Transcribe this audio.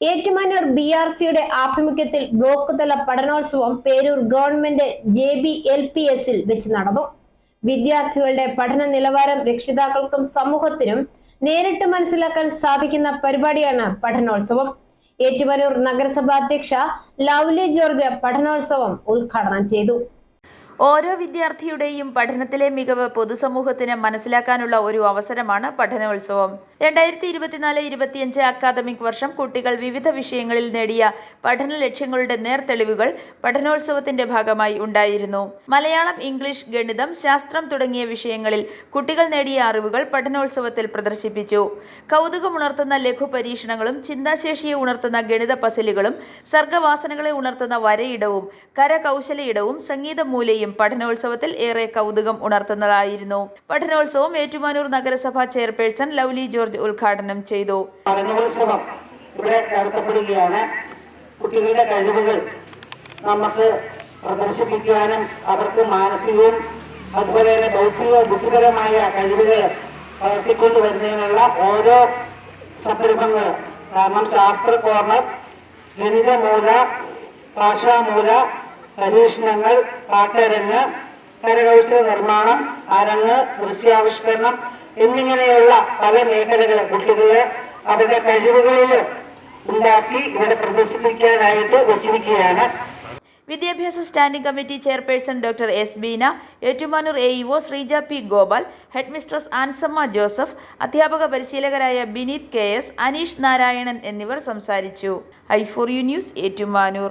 Ettumanoor B R സിയുടെ ആഭിമുഖ്യത്തിൽ block തല പഠനോത്സവം Peroor government J B L P എസിൽ വെച്ച് നടന്നു. വിദ്യാർത്ഥികളുടെ പഠന നിലവാരം രക്ഷിതാക്കൾക്കും സമൂഹത്തിനും നേരിട്ട് മനസ്സിലാക്കാൻ സാധിക്കുന്ന പരിപാടിയാണ് പഠനോത്സവം. ഏറ്റുമാനൂർ നഗരസഭാ അധ്യക്ഷ ലവ്ലി ജോർജ് പഠനോത്സവം ഉദ്ഘാടനം ചെയ്തു. ഓരോ വിദ്യാർത്ഥിയുടെയും പഠനത്തിലെ മികവ് പൊതുസമൂഹത്തിന് മനസ്സിലാക്കാനുള്ള ഒരു അവസരമാണ് പഠനോത്സവം. രണ്ടായിരത്തി ഇരുപത്തിനാല് ഇരുപത്തിയഞ്ച് അക്കാദമിക് വർഷം കുട്ടികൾ വിവിധ വിഷയങ്ങളിൽ നേടിയ പഠന ലക്ഷ്യങ്ങളുടെ നേർത്തെളിവുകൾ പഠനോത്സവത്തിന്റെ ഭാഗമായി ഉണ്ടായിരുന്നു. മലയാളം ഇംഗ്ലീഷ് ഗണിതം ശാസ്ത്രം തുടങ്ങിയ വിഷയങ്ങളിൽ കുട്ടികൾ നേടിയ അറിവുകൾ പഠനോത്സവത്തിൽ പ്രദർശിപ്പിച്ചു. കൗതുകമുണർത്തുന്ന ലഘു പരീക്ഷണങ്ങളും ചിന്താശേഷിയെ ഉണർത്തുന്ന ഗണിത പസിലുകളും സർഗവാസനകളെ ഉണർത്തുന്ന വരയിടവും കരകൗശലയിടവും സംഗീതമൂലയും പഠനോത്സവത്തിൽ ഏറെ കൗതുകം ഉണർത്തുന്നതായിരുന്നു. പഠനോത്സവം ഏറ്റുമാനൂർ നഗരസഭാ ചെയർപേഴ്സൺ ലൗലി ജോർജ് ഉദ്ഘാടനം ചെയ്തു. പഠനോത്സവം ഇവിടെ കുട്ടികളുടെ കഴിവുകൾ നമുക്ക് പ്രദർശിപ്പിക്കുവാനും അവർക്ക് മാനസികവും അതുപോലെ തന്നെ ബൗദ്ധിക ബുദ്ധിപരമായ കഴിവുകൾ വളർത്തിക്കൊണ്ടുവരുന്നതിനുള്ള ഓരോ സംരംഭങ്ങൾ കാരണം ശാസ്ത്ര കോർണർ ഗണിതമൂല ഭാഷാമൂല പരീക്ഷണങ്ങൾ പാട്ടരങ്ങ് കരകൗശല നിർമ്മാണം അരങ്ങ് ദൃശ്യാവിഷ്കരണം എന്നിങ്ങനെയുള്ള പല മേഖലകളെ കുട്ടികളെ അവരുടെ കഴിവുകളിൽ ഉണ്ടാക്കി ഇവിടെ പ്രദർശിപ്പിക്കാനായിട്ട് വെച്ചിരിക്കുകയാണ്. വിദ്യാഭ്യാസ standing committee chairperson doctor S Beena Ettumanoor A EO Sreeja P Gopal head mistress Ansamma Joseph അധ്യാപക പരിശീലകരായ ബിനീത് കെ എസ് അനീഷ് നാരായണൻ എന്നിവർ സംസാരിച്ചു. I for U news Ettumanoor.